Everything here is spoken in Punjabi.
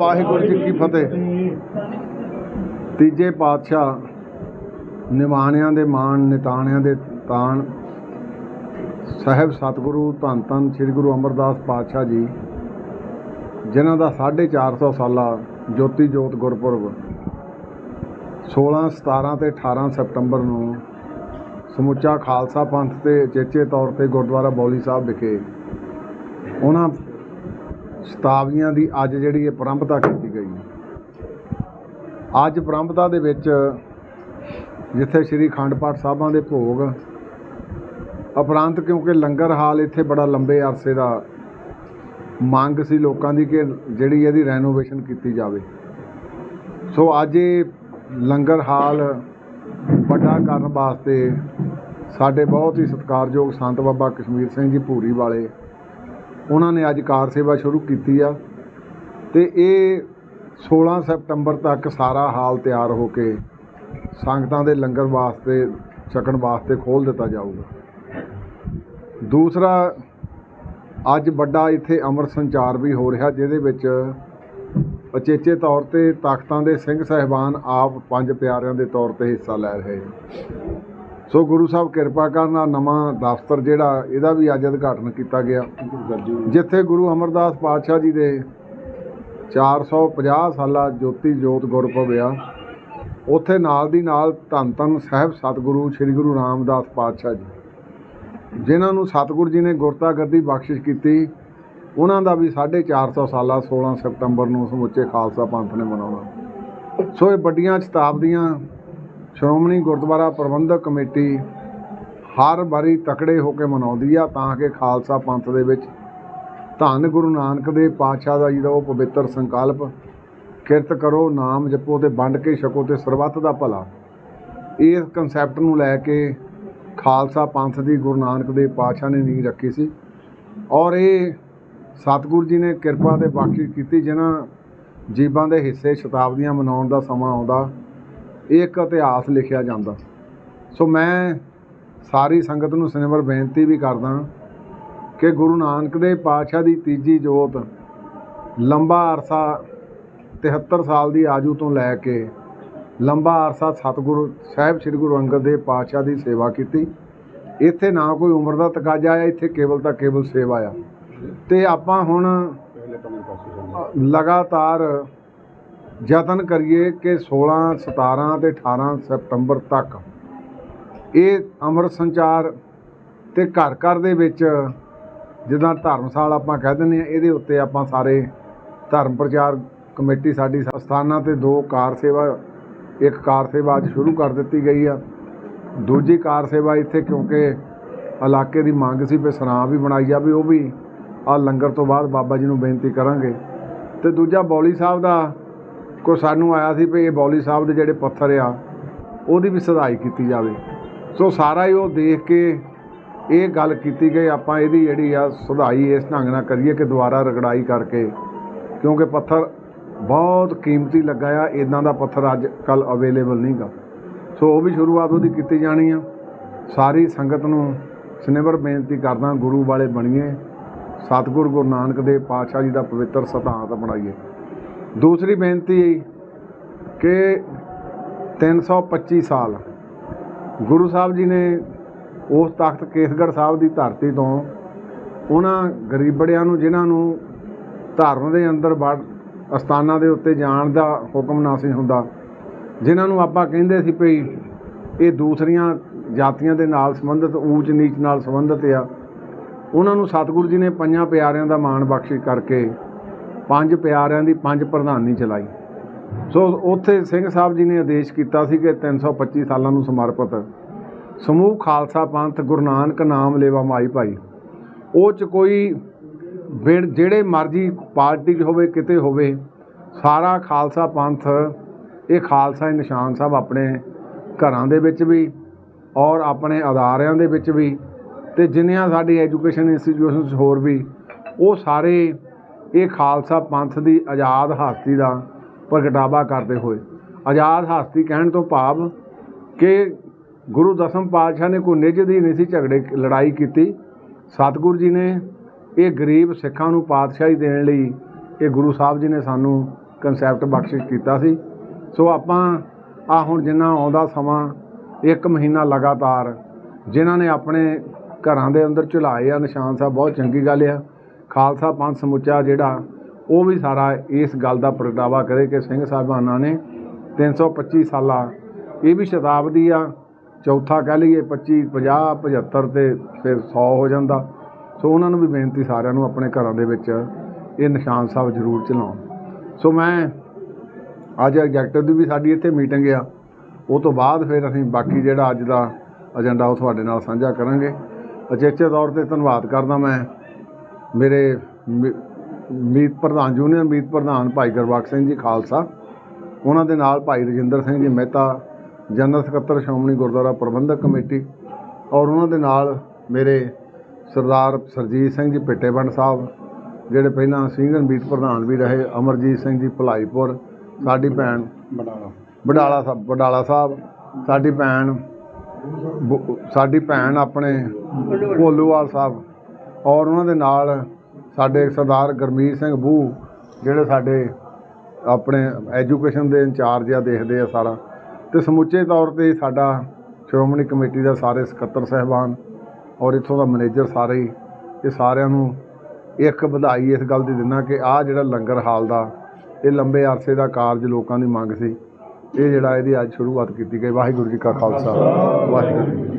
ਵਾਹਿਗੁਰੂ ਜੀ ਕੀ ਫਤਿਹ। ਤੀਜੇ ਪਾਤਸ਼ਾਹ ਨਿਮਾਣਿਆਂ ਦੇ ਮਾਣ, ਨਿਤਾਣਿਆਂ ਦੇ ਤਾਣ, ਸਾਹਿਬ ਸਤਿਗੁਰੂ ਧੰਨ ਧੰਨ ਸ੍ਰੀ ਗੁਰੂ ਅਮਰਦਾਸ ਪਾਤਸ਼ਾਹ ਜੀ, ਜਿਨ੍ਹਾਂ ਦਾ 450 ਸਾਲਾ ਜੋਤੀ ਜੋਤ ਗੁਰਪੁਰਬ 16 17 ਤੇ 18 ਸਤੰਬਰ ਨੂੰ ਸਮੁੱਚਾ ਖਾਲਸਾ ਪੰਥ ਤੇ ਚੇਚੇ ਤੌਰ ਤੇ ਗੁਰਦੁਆਰਾ ਬੌਲੀ ਸਾਹਿਬ ਵਿਖੇ ਉਹਨਾਂ ਸ਼ਤਾਬਦੀਆਂ ਦੀ ਅੱਜ ਜਿਹੜੀ ਇਹ ਪ੍ਰੰਪਤਾ ਕੀਤੀ ਗਈ ਅੱਜ ਪ੍ਰੰਪਤਾ ਦੇ ਵਿੱਚ ਜਿੱਥੇ ਸ੍ਰੀ ਅਖੰਡ ਪਾਠ ਸਾਹਿਬਾਂ ਦੇ ਭੋਗ ਉਪਰੰਤ ਕਿਉਂਕਿ ਲੰਗਰ ਹਾਲ ਇੱਥੇ ਬੜਾ ਲੰਬੇ ਅਰਸੇ ਦਾ ਮੰਗ ਸੀ ਲੋਕਾਂ ਦੀ ਕਿ ਜਿਹੜੀ ਇਹਦੀ ਰੈਨੋਵੇਸ਼ਨ ਕੀਤੀ ਜਾਵੇ। ਸੋ ਅੱਜ ਇਹ ਲੰਗਰ ਹਾਲ ਵੱਡਾ ਕਰਨ ਵਾਸਤੇ ਸਾਡੇ ਬਹੁਤ ਹੀ ਸਤਿਕਾਰਯੋਗ ਸੰਤ ਬਾਬਾ ਕਸ਼ਮੀਰ ਸਿੰਘ ਜੀ ਭੂਰੀ ਵਾਲੇ ਉਹਨਾਂ ਨੇ ਅੱਜ ਕਾਰ ਸੇਵਾ ਸ਼ੁਰੂ ਕੀਤੀ ਆ ਅਤੇ ਇਹ 16 ਸਤੰਬਰ ਤੱਕ ਸਾਰਾ ਹਾਲ ਤਿਆਰ ਹੋ ਕੇ ਸੰਗਤਾਂ ਦੇ ਲੰਗਰ ਵਾਸਤੇ, ਛਕਣ ਵਾਸਤੇ ਖੋਲ੍ਹ ਦਿੱਤਾ ਜਾਊਗਾ। ਦੂਸਰਾ, ਅੱਜ ਵੱਡਾ ਇੱਥੇ ਅਮਰ ਸੰਚਾਰ ਵੀ ਹੋ ਰਿਹਾ, ਜਿਹਦੇ ਵਿੱਚ ਅਚੇਚੇ ਤੌਰ ਤੇ ਤਾਕਤਾਂ ਦੇ ਸਿੰਘ ਸਹਿਬਾਨ ਆਪ ਪੰਜ ਪਿਆਰਿਆਂ ਦੇ ਤੌਰ ਤੇ ਹਿੱਸਾ ਲੈ ਰਹੇ ਸੋ ਗੁਰੂ ਸਾਹਿਬ ਕਿਰਪਾ ਕਰਨ ਨਾਲ ਨਵਾਂ ਦਫ਼ਤਰ ਜਿਹੜਾ, ਇਹਦਾ ਵੀ ਅੱਜ ਉਦਘਾਟਨ ਕੀਤਾ ਗਿਆ। ਜਿੱਥੇ ਗੁਰੂ ਅਮਰਦਾਸ ਪਾਤਸ਼ਾਹ ਜੀ ਦੇ 450 ਸਾਲਾ ਜੋਤੀ ਜੋਤ ਗੁਰਪੁਰਬ ਉੱਥੇ ਨਾਲ ਦੀ ਨਾਲ ਧੰਨ ਧੰਨ ਸਾਹਿਬ ਸਤਿਗੁਰੂ ਸ੍ਰੀ ਗੁਰੂ ਰਾਮਦਾਸ ਪਾਤਸ਼ਾਹ ਜੀ। ਜਿਨ੍ਹਾਂ ਨੂੰ ਸਤਿਗੁਰੂ ਜੀ ਨੇ ਗੁਰਤਾ ਗੱਦੀ ਬਖਸ਼ਿਸ਼ ਕੀਤੀ, ਉਹਨਾਂ ਦਾ ਵੀ 450 ਸਾਲਾ 16 ਸਤੰਬਰ ਨੂੰ ਸਮੁੱਚੇ ਖਾਲਸਾ ਪੰਥ ਨੇ ਮਨਾਉਣਾ। ਸੋ ਇਹ ਵੱਡੀਆਂ ਸ਼ਤਾਬਦੀਆਂ ਸ਼੍ਰੋਮਣੀ ਗੁਰਦੁਆਰਾ ਪ੍ਰਬੰਧਕ ਕਮੇਟੀ ਹਰ ਵਾਰੀ ਤਕੜੇ ਹੋ ਕੇ ਮਨਾਉਂਦੀ ਆ, ਤਾਂ ਕਿ ਖਾਲਸਾ ਪੰਥ ਦੇ ਵਿੱਚ ਧੰਨ ਗੁਰੂ ਨਾਨਕ ਦੇ ਪਾਤਸ਼ਾਹ ਦਾ ਜਿਹੜਾ ਉਹ ਪਵਿੱਤਰ ਸੰਕਲਪ ਕਿਰਤ ਕਰੋ, ਨਾਮ ਜਪੋ ਤੇ ਵੰਡ ਕੇ ਛਕੋ ਤੇ ਸਰਬੱਤ ਦਾ ਭਲਾ। ਇਸ ਕਨਸੈਪਟ ਨੂੰ ਲੈ ਕੇ ਖਾਲਸਾ ਪੰਥ ਦੀ ਗੁਰੂ ਨਾਨਕ ਦੇ ਪਾਤਸ਼ਾਹ ਨੇ ਨੀਂਹ ਰੱਖੀ ਸੀ। ਔਰ ਇਹ ਸਤਿਗੁਰੂ ਜੀ ਨੇ ਕਿਰਪਾ ਤੇ ਬਖਸ਼ਿਸ਼ ਕੀਤੀ, ਜਿਨ੍ਹਾਂ ਜੀਵਾਂ ਦੇ ਹਿੱਸੇ ਸ਼ਤਾਬਦੀਆਂ ਮਨਾਉਣ ਦਾ ਸਮਾਂ ਆਉਂਦਾ। ਇਹ ਇੱਕ ਇਤਿਹਾਸ ਲਿਖਿਆ ਜਾਂਦਾ। ਸੋ ਮੈਂ ਸਾਰੀ ਸੰਗਤ ਨੂੰ ਸਿਨੇਵਰ ਬੇਨਤੀ ਵੀ ਕਰਦਾ ਕਿ ਗੁਰੂ ਨਾਨਕ ਦੇ ਪਾਤਸ਼ਾਹ ਦੀ ਤੀਜੀ ਜੋਤ ਲੰਬਾ ਅਰਸਾ 73 ਸਾਲ ਦੀ ਆਜੂ ਤੋਂ ਲੈ ਕੇ ਲੰਬਾ ਅਰਸਾ ਸਤਿਗੁਰੂ ਸਾਹਿਬ ਸ੍ਰੀ ਗੁਰੂ ਅੰਗਦ ਦੇਵ ਪਾਤਸ਼ਾਹ ਦੀ ਸੇਵਾ ਕੀਤੀ। ਇੱਥੇ ਨਾ ਕੋਈ ਉਮਰ ਦਾ ਤਕਾਜ਼ਾ ਆ, ਇੱਥੇ ਕੇਵਲ ਤਾਂ ਕੇਵਲ ਸੇਵਾ ਆ। ਤੇ ਆਪਾਂ ਹੁਣ ਲਗਾਤਾਰ ਯਤਨ ਕਰੀਏ ਕਿ 16 17 ਤੇ 18 ਸਤੰਬਰ ਤੱਕ ਇਹ ਅੰਮ੍ਰਿਤ ਸੰਚਾਰ ਤੇ ਘਰ ਘਰ ਦੇ ਵਿੱਚ ਜਿੱਦਾਂ ਧਰਮਸਾਲ ਆਪਾਂ ਕਹਿ ਦਿੰਦੇ ਆ ਇਹਦੇ ਉੱਤੇ ਆਪਾਂ ਸਾਰੇ ਧਰਮ ਪ੍ਰਚਾਰ ਕਮੇਟੀ ਸਾਡੀ ਸਥਾਨਾਂ ਤੇ ਦੋ ਕਾਰ ਸੇਵਾ, ਇੱਕ ਕਾਰ ਸੇਵਾ ਅੱਜ ਸ਼ੁਰੂ ਕਰ ਦਿੱਤੀ ਗਈ ਆ। ਦੂਜੀ ਕਾਰ ਸੇਵਾ ਇੱਥੇ ਕਿਉਂਕਿ ਇਲਾਕੇ ਦੀ ਮੰਗ ਸੀ ਵੀ ਸਰਾਂ ਵੀ ਬਣਾਈ ਜਾਵੇ, ਉਹ ਵੀ ਆ ਲੰਗਰ ਤੋਂ ਬਾਅਦ ਬਾਬਾ ਜੀ ਨੂੰ ਬੇਨਤੀ ਕਰਾਂਗੇ। ਤੇ ਦੂਜਾ ਬੌਲੀ ਸਾਹਿਬ ਦਾ ਕੋ ਸਾਨੂੰ ਆਇਆ ਸੀ ਵੀ ਇਹ ਬੌਲੀ ਸਾਹਿਬ ਦੇ ਜਿਹੜੇ ਪੱਥਰ ਆ, ਉਹਦੀ ਵੀ ਸਦਾਈ ਕੀਤੀ ਜਾਵੇ। ਸੋ ਸਾਰਾ ਹੀ ਉਹ ਦੇਖ ਕੇ ਇਹ ਗੱਲ ਕੀਤੀ ਗਈ, ਆਪਾਂ ਇਹਦੀ ਜਿਹੜੀ ਆ ਸੁਧਾਈ ਇਸ ਢੰਗ ਨਾਲ ਕਰੀਏ ਕਿ ਦੁਬਾਰਾ ਰਗੜਾਈ ਕਰਕੇ, ਕਿਉਂਕਿ ਪੱਥਰ ਬਹੁਤ ਕੀਮਤੀ ਲੱਗਾ ਆ ਇਦਾਂ ਦਾ ਪੱਥਰ ਅੱਜ ਕੱਲ ਅਵੇਲੇਬਲ ਨਹੀਂਗਾ। ਸੋ ਉਹ ਵੀ ਸ਼ੁਰੂਆਤ ਉਹਦੀ ਕੀਤੀ ਜਾਣੀ ਆ। ਸਾਰੀ ਸੰਗਤ ਨੂੰ ਸਨੇਵਰ ਬੇਨਤੀ ਕਰਦਾ, ਗੁਰੂ ਵਾਲੇ ਬਣੀਏ, ਸਤਿਗੁਰ ਗੁਰੂ ਨਾਨਕ ਦੇਵ ਪਾਤਸ਼ਾਹ ਜੀ ਦਾ ਪਵਿੱਤਰ ਸਿਧਾਂਤ ਬਣਾਈਏ। ਦੂਸਰੀ ਬੇਨਤੀ ਕਿ 325 ਸਾਲ ਗੁਰੂ ਸਾਹਿਬ ਜੀ ਨੇ ਉਸ ਤਖਤ ਕੇਸਗੜ੍ਹ ਸਾਹਿਬ ਦੀ ਧਰਤੀ ਤੋਂ ਉਹਨਾਂ ਗਰੀਬੜਿਆਂ ਨੂੰ, ਜਿਨ੍ਹਾਂ ਨੂੰ ਧਰਮ ਦੇ ਅੰਦਰ ਵੜ, ਅਸਥਾਨਾਂ ਦੇ ਉੱਤੇ ਜਾਣ ਦਾ ਹੁਕਮ ਨਾ ਸੀ ਹੁੰਦਾ, ਜਿਨ੍ਹਾਂ ਨੂੰ ਆਪਾਂ ਕਹਿੰਦੇ ਸੀ ਭਈ ਇਹ ਦੂਸਰੀਆਂ ਜਾਤੀਆਂ ਦੇ ਨਾਲ ਸੰਬੰਧਿਤ, ਊਚ ਨੀਚ ਨਾਲ ਸੰਬੰਧਿਤ ਆ, ਉਹਨਾਂ ਨੂੰ ਸਤਿਗੁਰੂ ਜੀ ਨੇ ਪੰਜਾਂ ਪਿਆਰਿਆਂ ਦਾ ਮਾਣ ਬਖਸ਼ਿਸ਼ ਕਰਕੇ ਪੰਜ ਪਿਆਰਿਆਂ ਦੀ ਪੰਜ ਪ੍ਰਧਾਨੀ ਚਲਾਈ। ਸੋ ਉੱਥੇ ਸਿੰਘ ਸਾਹਿਬ ਜੀ ਨੇ ਆਦੇਸ਼ ਕੀਤਾ ਸੀ ਕਿ 325 ਸਾਲਾਂ ਨੂੰ ਸਮਰਪਿਤ। ਸਮੂਹ ਖਾਲਸਾ ਪੰਥ ਗੁਰੂ ਨਾਨਕ ਨਾਮ ਲੇਵਾ ਮਾਈ ਭਾਈ। ਉਹ ਚ ਕੋਈ ਬਿਨ- ਜਿਹੜੇ ਮਰਜ਼ੀ ਪਾਰਟੀ 'ਚ ਹੋਵੇ, ਕਿਤੇ ਹੋਵੇ, ਸਾਰਾ ਖਾਲਸਾ ਪੰਥ, ਇਹ ਖਾਲਸਾ ਨਿਸ਼ਾਨ ਸਾਹਿਬ ਆਪਣੇ ਘਰਾਂ ਦੇ ਵਿੱਚ ਵੀ ਔਰ ਆਪਣੇ ਅਦਾਰਿਆਂ ਦੇ ਵਿੱਚ ਵੀ ਤੇ ਜਿੰਨੀਆਂ ਸਾਡੀ ਐਜੂਕੇਸ਼ਨ ਇੰਸਟੀਟਿਊਸ਼ਨਸ ਹੋਰ ਵੀ, ਉਹ ਸਾਰੇ ਇਹ ਖਾਲਸਾ ਪੰਥ ਦੀ ਆਜ਼ਾਦ ਹਸਤੀ ਦਾ ਪ੍ਰਗਟਾਵਾ ਕਰਦੇ ਹੋਏ। ਆਜ਼ਾਦ ਹਸਤੀ ਕਹਿਣ ਤੋਂ ਭਾਵ ਕਿ ਗੁਰੂ ਦਸਮ ਪਾਤਸ਼ਾਹ ਨੇ ਕੋਈ ਨਿੱਜ ਦੀ ਨਹੀਂ ਸੀ ਝਗੜੇ ਲੜਾਈ ਕੀਤੀ। ਸਤਿਗੁਰੂ ਜੀ ਨੇ ਇਹ ਗਰੀਬ ਸਿੱਖਾਂ ਨੂੰ ਪਾਤਸ਼ਾਹੀ ਦੇਣ ਲਈ ਇਹ ਗੁਰੂ ਸਾਹਿਬ ਜੀ ਨੇ ਸਾਨੂੰ ਕਨਸੈਪਟ ਬਖਸ਼ਿਸ਼ ਕੀਤਾ ਸੀ। ਸੋ ਆਪਾਂ ਆ ਹੁਣ ਜਿੰਨਾ ਆਉਂਦਾ ਸਮਾਂ, ਇੱਕ ਮਹੀਨਾ ਲਗਾਤਾਰ ਜਿਨ੍ਹਾਂ ਨੇ ਆਪਣੇ ਘਰਾਂ ਦੇ ਅੰਦਰ ਝੁਲਾਏ ਆ, ਨਿਸ਼ਾਨ ਸਾਹਿਬ, ਬਹੁਤ ਚੰਗੀ ਗੱਲ ਆ। ਖਾਲਸਾ ਪੰਥ ਸਮੁੱਚਾ ਜਿਹੜਾ, ਉਹ ਵੀ ਸਾਰਾ ਇਸ ਗੱਲ ਦਾ ਪ੍ਰਗਟਾਵਾ ਕਰੇ ਕਿ ਸਿੰਘ ਸਾਹਿਬਾਨਾਂ ਨੇ 325 ਸਾਲਾ, ਇਹ ਵੀ ਸ਼ਤਾਬਦੀ ਆ, ਚੌਥਾ ਕਹਿ ਲਈਏ 25 50 75 ਤੇ ਫਿਰ 100 ਹੋ ਜਾਂਦਾ। ਸੋ ਉਹਨਾਂ ਨੂੰ ਵੀ ਬੇਨਤੀ ਸਾਰਿਆਂ ਨੂੰ ਆਪਣੇ ਘਰਾਂ ਦੇ ਵਿੱਚ ਇਹ ਨਿਸ਼ਾਨ ਸਾਹਿਬ ਜ਼ਰੂਰ ਚਲਾਉਣ। ਸੋ ਮੈਂ ਅੱਜ ਐਗਜ਼ੈਕਟਿਵ ਦੀ ਵੀ ਸਾਡੀ ਇੱਥੇ ਮੀਟਿੰਗ ਆ, ਉਹ ਤੋਂ ਬਾਅਦ ਫਿਰ ਅਸੀਂ ਬਾਕੀ ਜਿਹੜਾ ਅੱਜ ਦਾ ਏਜੰਡਾ ਉਹ ਤੁਹਾਡੇ ਨਾਲ ਸਾਂਝਾ ਕਰਾਂਗੇ। ਅਚੇਚੇ ਤੌਰ ਤੇ ਧੰਨਵਾਦ ਕਰਦਾ ਮੈਂ ਮੇਰੇ ਮੀਤ ਪ੍ਰਧਾਨ ਜੂਨੀਅਰ ਮੀਤ ਪ੍ਰਧਾਨ ਭਾਈ ਗੁਰਬਖਸ਼ ਸਿੰਘ ਜੀ ਖਾਲਸਾ ਉਹਨਾਂ ਦੇ ਨਾਲ ਭਾਈ ਰਜਿੰਦਰ ਸਿੰਘ ਜੀ ਮਹਿਤਾ ਜਨਰਲ ਸਕੱਤਰ ਸ਼੍ਰੋਮਣੀ ਗੁਰਦੁਆਰਾ ਪ੍ਰਬੰਧਕ ਕਮੇਟੀ ਔਰ ਉਹਨਾਂ ਦੇ ਨਾਲ ਮੇਰੇ ਸਰਦਾਰ ਸਰਜੀਤ ਸਿੰਘ ਜੀ ਪਿੱਟੇਵੰਡ ਸਾਹਿਬ ਜਿਹੜੇ ਪਹਿਲਾਂ ਸੀਨੀਅਰ ਮੀਤ ਪ੍ਰਧਾਨ ਵੀ ਰਹੇ ਅਮਰਜੀਤ ਸਿੰਘ ਜੀ ਭਲਾਈਪੁਰ ਸਾਡੀ ਭੈਣ ਬਟਾਲਾ ਬਡਾਲਾ ਸਾਹਿਬ ਬਡਾਲਾ ਸਾਹਿਬ ਸਾਡੀ ਭੈਣ ਸਾਡੀ ਭੈਣ ਆਪਣੇ ਭੋਲੂਵਾਲ ਸਾਹਿਬ ਔਰ ਉਹਨਾਂ ਦੇ ਨਾਲ ਸਾਡੇ ਸਰਦਾਰ ਗਰਮੀਤ ਸਿੰਘ ਬੂ, ਜਿਹੜੇ ਸਾਡੇ ਆਪਣੇ ਐਜੂਕੇਸ਼ਨ ਦੇ ਇੰਚਾਰਜ ਆ, ਦੇਖਦੇ ਆ ਸਾਰਾ। ਤੇ ਸਮੁੱਚੇ ਤੌਰ ਤੇ ਸਾਡਾ ਸ਼੍ਰੋਮਣੀ ਕਮੇਟੀ ਦਾ ਸਾਰੇ ਸਕੱਤਰ ਸਹਿਬਾਨ ਔਰ ਇੱਥੋਂ ਦਾ ਮੈਨੇਜਰ ਸਾਰੇ ਹੀ, ਇਹ ਸਾਰਿਆਂ ਨੂੰ ਇੱਕ ਵਧਾਈ ਇਸ ਗੱਲ ਦੀ ਦਿੰਦਾ ਕਿ ਆਹ ਜਿਹੜਾ ਲੰਗਰ ਹਾਲ ਦਾ, ਇਹ ਲੰਬੇ ਅਰਸੇ ਦਾ ਕਾਰਜ ਲੋਕਾਂ ਦੀ ਮੰਗ ਸੀ। ਇਹ ਜਿਹੜਾ ਇਹਦੀ ਅੱਜ ਸ਼ੁਰੂਆਤ ਕੀਤੀ ਗਈ। ਵਾਹਿਗੁਰੂ ਜੀ ਕਾ ਖਾਲਸਾ। ਵਾਹਿਗੁਰੂ ਜੀ